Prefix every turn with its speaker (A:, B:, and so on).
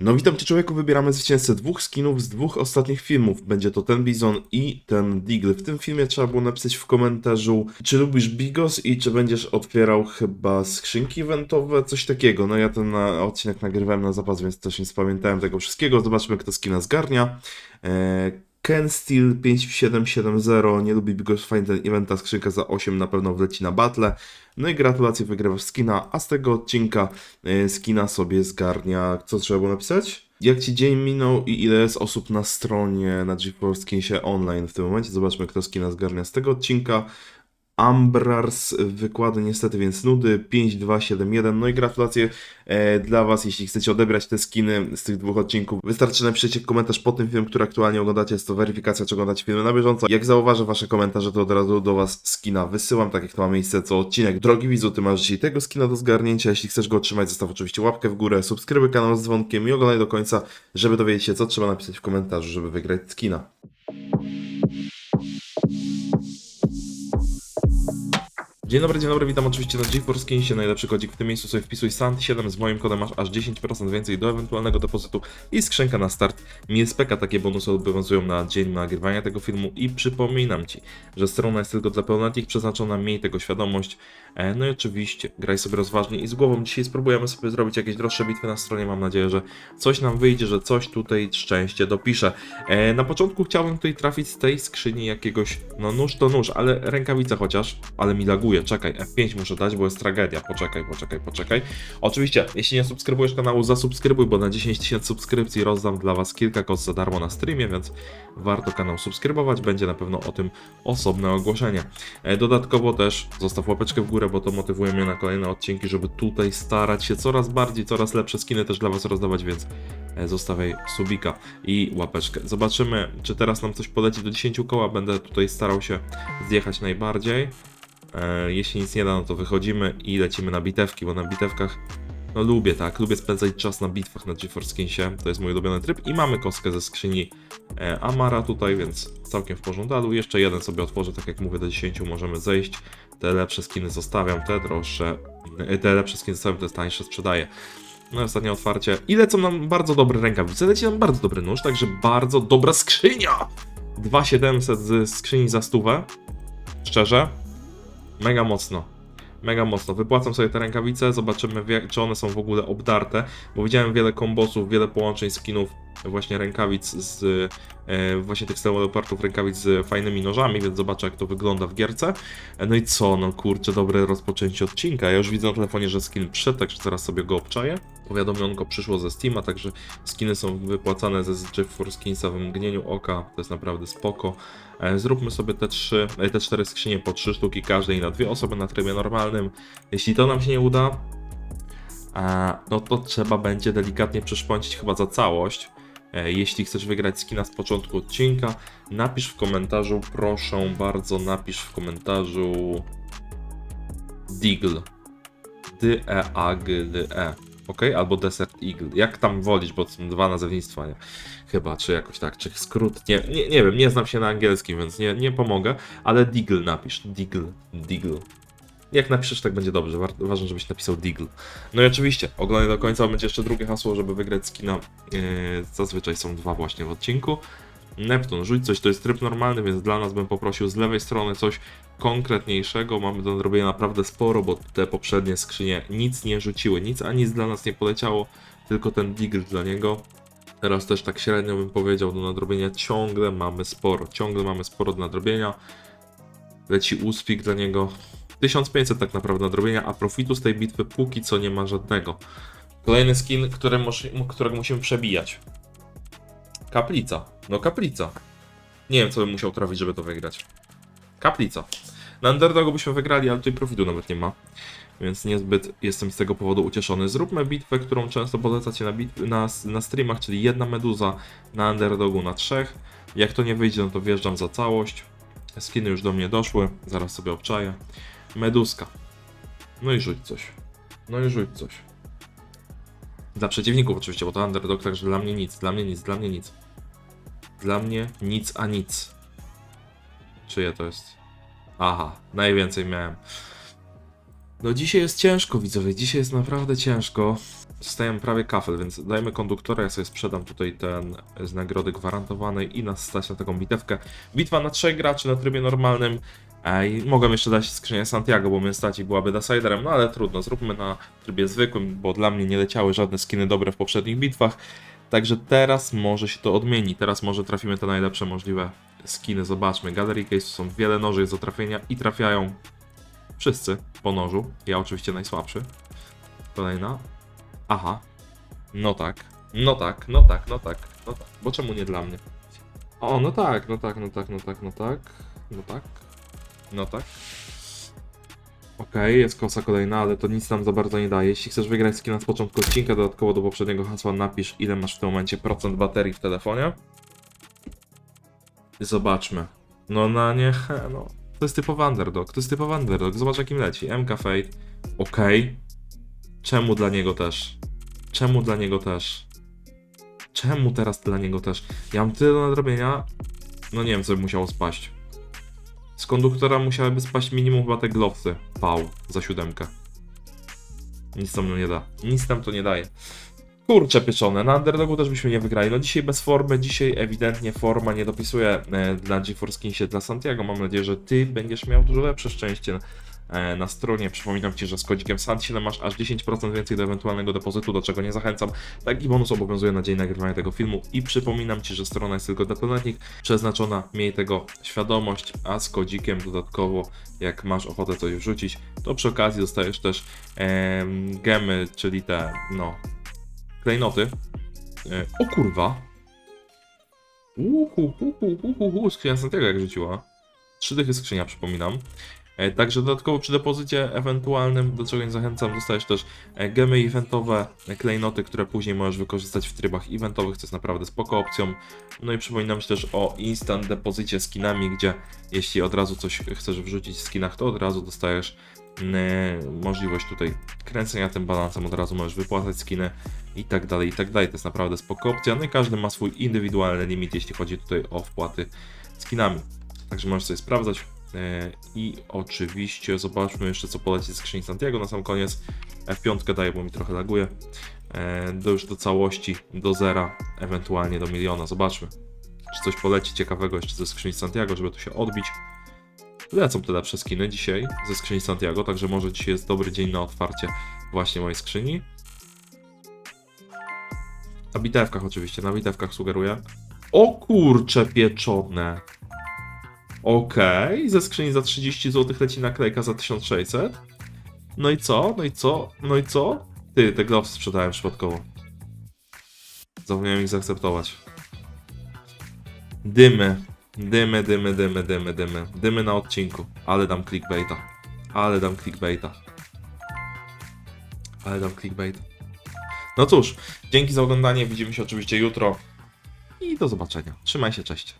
A: No witam Cię człowieku, wybieramy zwycięzcę dwóch skinów z dwóch ostatnich filmów. Będzie to ten Bizon i ten Deagle. W tym filmie trzeba było napisać w komentarzu, czy lubisz Bigos i czy będziesz otwierał chyba skrzynki eventowe, coś takiego. No ja ten na, odcinek nagrywałem na zapas, więc też nie spamiętałem tego wszystkiego. Zobaczmy kto skina zgarnia. Eee, Ken Steel 5770 nie lubi Bigos, fajny ten event, ta skrzynka za 8 na pewno wleci na battle. No i gratulacje, wygrywasz skina, a z tego odcinka e, skina sobie zgarnia, co trzeba było napisać? Jak ci dzień minął i ile jest osób na stronie na GeForce Skinsie online w tym momencie? Zobaczmy, kto skina zgarnia z tego odcinka. Ambrars wykłady niestety, więc nudy 5271. No i gratulacje e, dla Was, jeśli chcecie odebrać te skiny z tych dwóch odcinków. Wystarczy napiszecie komentarz pod tym filmem, który aktualnie oglądacie. Jest to weryfikacja, czy oglądacie filmy na bieżąco. Jak zauważę Wasze komentarze, to od razu do Was skina wysyłam, tak jak to ma miejsce co odcinek. Drogi widzu, Ty masz dzisiaj tego skina do zgarnięcia. Jeśli chcesz go otrzymać, zostaw oczywiście łapkę w górę, subskrybuj kanał z dzwonkiem i oglądaj do końca, żeby dowiedzieć się, co trzeba napisać w komentarzu, żeby wygrać skina. Dzień dobry, dzień dobry, witam oczywiście na GeForce Skinsie, najlepszy kodzik w tym miejscu sobie wpisuj SANT7, z moim kodem masz aż 10% więcej do ewentualnego depozytu i skrzynka na start. Milspeka takie bonusy obowiązują na dzień nagrywania tego filmu i przypominam Ci, że strona jest tylko dla pełnoletnich przeznaczona, miej tego świadomość. E, No i oczywiście, graj sobie rozważnie i z głową. Dzisiaj spróbujemy sobie zrobić jakieś droższe bitwy na stronie, mam nadzieję, że coś nam wyjdzie, że coś tutaj szczęście dopisze. E, Na początku chciałbym tutaj trafić z tej skrzyni jakiegoś, no nóż to nóż, ale rękawica chociaż, ale mi laguje, czekaj, F5 muszę dać, bo jest tragedia, poczekaj, poczekaj, poczekaj. Oczywiście, jeśli nie subskrybujesz kanału, zasubskrybuj, bo na 10 tysięcy subskrypcji rozdam dla Was kilka kod za darmo na streamie, więc warto kanał subskrybować, będzie na pewno o tym osobne ogłoszenie. E, Dodatkowo też zostaw łapeczkę w górę, bo to motywuje mnie na kolejne odcinki, żeby tutaj starać się coraz bardziej, coraz lepsze skiny też dla Was rozdawać, więc e, zostawiaj subika i łapeczkę. Zobaczymy, czy teraz nam coś poleci do 10 koła, będę tutaj starał się zjechać najbardziej. E, Jeśli nic nie da, no to wychodzimy i lecimy na bitewki, bo na bitewkach no lubię, tak, lubię spędzać czas na bitwach na GeForce Skinsie, to jest mój ulubiony tryb i mamy kostkę ze skrzyni e, Amara tutaj, więc całkiem w porządku. Jeszcze jeden sobie otworzę, tak jak mówię, do 10 możemy zejść. Te lepsze skiny zostawiam, te droższe, e, te lepsze skiny zostawiam, te tańsze sprzedaję. No i ostatnie otwarcie. I lecą nam bardzo dobre rękawice, leci nam bardzo dobry nóż, także bardzo dobra skrzynia! 2700 z skrzyni za stówę. Szczerze, mega mocno. Mega mocno. Wypłacam sobie te rękawice, zobaczymy czy one są w ogóle obdarte, bo widziałem wiele kombosów, wiele połączeń skinów właśnie rękawic z e, właśnie tych leopardów rękawic z fajnymi nożami, więc zobaczę jak to wygląda w gierce. No i co, no kurczę, dobre rozpoczęcie odcinka. Ja już widzę na telefonie, że skin przyszedł, także zaraz sobie go obczaję. Powiadomionko przyszło ze Steama, także skiny są wypłacane ze GeForce Skinsa w mgnieniu oka, to jest naprawdę spoko. E, Zróbmy sobie te trzy, e, te cztery skrzynie po trzy sztuki każdej na dwie osoby na trybie normalnym. Jeśli to nam się nie uda, a, no to trzeba będzie delikatnie przeszpącić chyba za całość. E, Jeśli chcesz wygrać skina z początku odcinka, napisz w komentarzu, proszę bardzo, napisz w komentarzu Deagle. D-E-A-G-D-E. Ok? Albo Desert Eagle. Jak tam wolisz, bo to są dwa nazewnictwa, nie? Chyba, czy jakoś tak, czy skrót. Nie, nie, nie wiem, nie znam się na angielskim, więc nie, nie pomogę, ale Deagle napisz. Deagle, Deagle. Jak napiszesz, tak będzie dobrze. Wa- Ważne, żebyś napisał Deagle. No i oczywiście, oglądaj do końca, będzie jeszcze drugie hasło, żeby wygrać skina. Yy, zazwyczaj są dwa właśnie w odcinku. Neptun, rzuć coś, to jest tryb normalny, więc dla nas bym poprosił z lewej strony coś konkretniejszego. Mamy do nadrobienia naprawdę sporo, bo te poprzednie skrzynie nic nie rzuciły, nic a nic dla nas nie poleciało, tylko ten Deagle dla niego. Teraz też tak średnio bym powiedział, do nadrobienia ciągle mamy sporo, ciągle mamy sporo do nadrobienia. Leci Uspik dla niego. 1500 tak naprawdę nadrobienia, a profitu z tej bitwy póki co nie ma żadnego. Kolejny skin, który którego musimy przebijać. Kaplica. No kaplica. Nie wiem, co bym musiał trafić, żeby to wygrać. Kaplica. Na underdogu byśmy wygrali, ale tutaj profitu nawet nie ma. Więc niezbyt jestem z tego powodu ucieszony. Zróbmy bitwę, którą często polecacie na, bitw- na, na streamach, czyli jedna meduza na underdogu na trzech. Jak to nie wyjdzie, no to wjeżdżam za całość. Skiny już do mnie doszły, zaraz sobie obczaję. Meduska. No i rzuć coś. No i rzuć coś. Dla przeciwników oczywiście, bo to underdog, także dla mnie nic, dla mnie nic, dla mnie nic. Dla mnie nic a nic. Czyje to jest? Aha, najwięcej miałem. No dzisiaj jest ciężko, widzowie, dzisiaj jest naprawdę ciężko. Dostajemy prawie kafel, więc dajmy konduktora, ja sobie sprzedam tutaj ten z nagrody gwarantowanej i nas stać na taką bitewkę. Bitwa na trzech graczy na trybie normalnym. Ej, mogłem jeszcze dać skrzynię Santiago, bo mnie stać i byłaby Deciderem, no ale trudno, zróbmy na trybie zwykłym, bo dla mnie nie leciały żadne skiny dobre w poprzednich bitwach. Także teraz może się to odmieni, teraz może trafimy te najlepsze możliwe skiny, zobaczmy. Gallery Case są wiele noży do trafienia i trafiają wszyscy po nożu, ja oczywiście najsłabszy. Kolejna. Aha. No tak. No tak, no tak, no tak, no tak. Bo czemu nie dla mnie? O, no tak, no tak, no tak, no tak, no tak. No tak. No tak. Okej, jest kosa kolejna, ale to nic nam za bardzo nie daje. Jeśli chcesz wygrać skina z początku odcinka, dodatkowo do poprzedniego hasła napisz ile masz w tym momencie procent baterii w telefonie. Zobaczmy. No na nie, no. To jest typowy underdog, to jest typowy underdog. Zobacz jakim leci. MK Fate. Okej. Czemu dla niego też? Czemu dla niego też? Czemu teraz dla niego też? Ja mam tyle do nadrobienia. No nie wiem, co by musiało spaść. Z konduktora musiałyby spaść minimum chyba te glowsy. Pał za siódemkę. Nic to nie da. Nic nam to nie daje. Kurcze pieczone, na underdogu też byśmy nie wygrali. No dzisiaj bez formy, dzisiaj ewidentnie forma nie dopisuje e, dla GeForce Kingsie, dla Santiago. Mam nadzieję, że ty będziesz miał dużo lepsze szczęście na stronie. Przypominam Ci, że z kodzikiem SANT7 masz aż 10% więcej do ewentualnego depozytu, do czego nie zachęcam. Taki bonus obowiązuje na dzień nagrywania tego filmu i przypominam Ci, że strona jest tylko dla pełnoletnich, przeznaczona, miej tego świadomość, a z kodzikiem dodatkowo, jak masz ochotę coś wrzucić, to przy okazji dostajesz też em, gemy, czyli te, no, klejnoty. E, o kurwa! Uhu, uhu, uhu, uhu, skrzynia Santiago jak rzuciła. Trzy dychy skrzynia, przypominam. E, Także dodatkowo przy depozycie ewentualnym, do czego nie zachęcam, dostajesz też e, gemy eventowe, e, klejnoty, które później możesz wykorzystać w trybach eventowych, co jest naprawdę spoko opcją. No i przypominam Ci też o instant depozycie skinami, gdzie jeśli od razu coś chcesz wrzucić w skinach, to od razu dostajesz mm, możliwość tutaj kręcenia tym balansem, od razu możesz wypłacać skiny i tak dalej, i tak dalej. To jest naprawdę spoko opcja. No i każdy ma swój indywidualny limit, jeśli chodzi tutaj o wpłaty skinami. Także możesz sobie sprawdzać. E, I oczywiście zobaczmy jeszcze co poleci z skrzyni Santiago na sam koniec. F5 daje, bo mi trochę laguje. E, Do już do całości, do zera, ewentualnie do miliona. Zobaczmy, czy coś poleci ciekawego jeszcze ze skrzyni Santiago, żeby tu się odbić. Lecą te lepsze skiny dzisiaj ze skrzyni Santiago, także może dzisiaj jest dobry dzień na otwarcie właśnie mojej skrzyni. Na bitewkach oczywiście, na bitewkach sugeruję. O kurcze pieczone. Okej, ze skrzyni za 30 zł leci naklejka za 1600. No i co? No i co? No i co? Ty, te gloves sprzedałem przypadkowo. Zapomniałem ich zaakceptować. Dymy. Dymy, dymy, dymy, dymy, dymy. Dymy na odcinku. Ale dam clickbaita. Ale dam clickbaita. Ale dam clickbaita. No cóż, dzięki za oglądanie. Widzimy się oczywiście jutro. I do zobaczenia. Trzymaj się, cześć.